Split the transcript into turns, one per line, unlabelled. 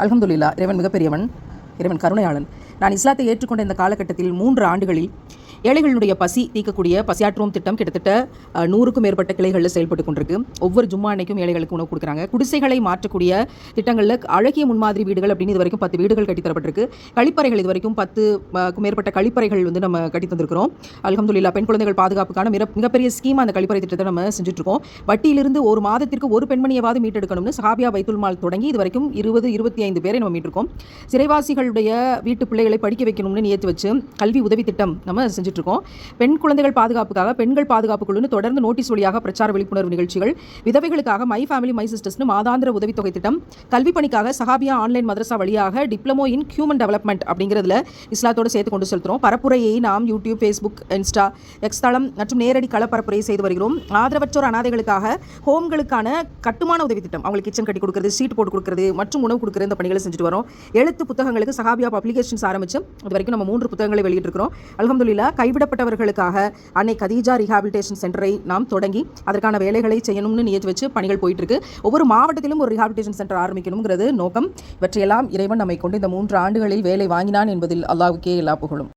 அல்ஹம்துலில்லா இறைவன் மிகப்பெரியவன் இறைவன் கருணையாளன். நான் இஸ்லாத்தை ஏற்றுக்கொண்ட இந்த காலகட்டத்தில் மூன்று ஆண்டுகளில் ஏழைகளுடைய பசி தீக்கக்கூடிய பசியாற்றுவோம் திட்டம் கிட்டத்தட்ட நூறுக்கும் மேற்பட்ட கிளைகளில் செயல்பட்டு கொண்டிருக்கு. ஒவ்வொரு ஜும்மா அன்னைக்கும் ஏழைகளுக்கு உணவு கொடுக்குறாங்க. குடிசைகளை மாற்றக்கூடிய திட்டங்களில் அழகிய முன்மாதிரி வீடுகள் அப்படின்னு இது வரைக்கும் பத்து வீடுகள் கட்டித்தரப்பட்டிருக்கு கழிப்பறைகள் இது வரைக்கும் பத்து மேற்பட்ட கழிப்பறைகள் வந்து நம்ம கட்டி தந்திருக்கிறோம். அல்ஹம்துலில்லா பெண் குழந்தைகள் பாதுகாப்புக்கான மிக மிகப்பெரிய ஸ்கீம் அந்த கழிப்பறை திட்டத்தை நம்ம செஞ்சுட்டு இருக்கோம் வட்டியிலிருந்து ஒரு மாதத்திற்கு ஒரு பெண்மணியவாது மீட்டெடுக்கணும்னு சஹாபியா பைத்துல் மால் தொடங்கி இது வரைக்கும் இருபது இருபத்தி ஐந்து பேரை நம்ம மீட்டிருக்கோம். சிறைவாசிகளுடைய வீட்டு பிள்ளைகளை படிக்க வைக்கணும்னு நியத்து வச்சு கல்வி உதவி திட்டம் நம்ம செஞ்சு இருக்கோம் பெண் குழந்தைகள் பாதுகாப்புக்காக பெண்கள் பாதுகாப்பு குழுன்னு தொடர்ந்து நோட்டீஸ் வழியாக பிரச்சார விழிப்புணர்வு நிகழ்ச்சிகள் விதவைகளுக்காக மை ஃபேமிலி மை சிஸ்டர்ஸ்னு மாதாந்திர உதவித்தொகை திட்டம் கல்வி பணிக்காக சஹாபியா ஆன்லைன் மதரசா வழியாக டிப்ளமோ இன் ஹியூமன் டெவலப்மெண்ட் அப்படிங்கிறதுல இஸ்லாத்தோடு சேர்த்து கொண்டு செலுத்துறோம். பரப்புரையை நாம் யூடியூப் ஃபேஸ்புக் இன்ஸ்டா எக்ஸ் தளம் மற்றும் நேரடி களப்பரப்புரை செய்து வருகிறோம். ஆதரவற்றோர் அனாதைகளுக்காக ஹோம்களுக்கான கட்டுமான உதவி திட்டம் அவங்களுக்கு கிச்சன் கட்டி கொடுக்குறது சீட் போட்டு கொடுக்குறது மற்றும் உணவு கொடுக்குற இந்த பணிகளை செஞ்சுட்டு வரோம். எழுத்து புத்தகங்களுக்கு சஹாபியா பப்ளிகேஷன்ஸ் ஆரம்பிச்சு இது வரைக்கும் நம்ம மூன்று புத்தகங்களை வெளியிட்டிருக்கிறோம். அலமதுல்லா கைவிடப்பட்டவர்களுக்காக அன்னை கதீஜா ரீஹாபிலிட்டேஷன் சென்டரை நாம் தொடங்கி அதற்கான வேலைகளை செய்யணும்னு நியத்து வச்சு பணிகள் போயிட்டு இருக்கு ஒவ்வொரு மாவட்டத்திலும் ஒரு ரீஹாபிலிட்டேஷன் சென்டர் ஆரம்பிக்கணுங்கிறது நோக்கம். இவற்றையெல்லாம் இறைவன் நம்மை கொண்டு இந்த மூன்று ஆண்டுகளில் வேலை வாங்கினான் என்பதில் அல்லாவுக்கே எல்லா புகழும்.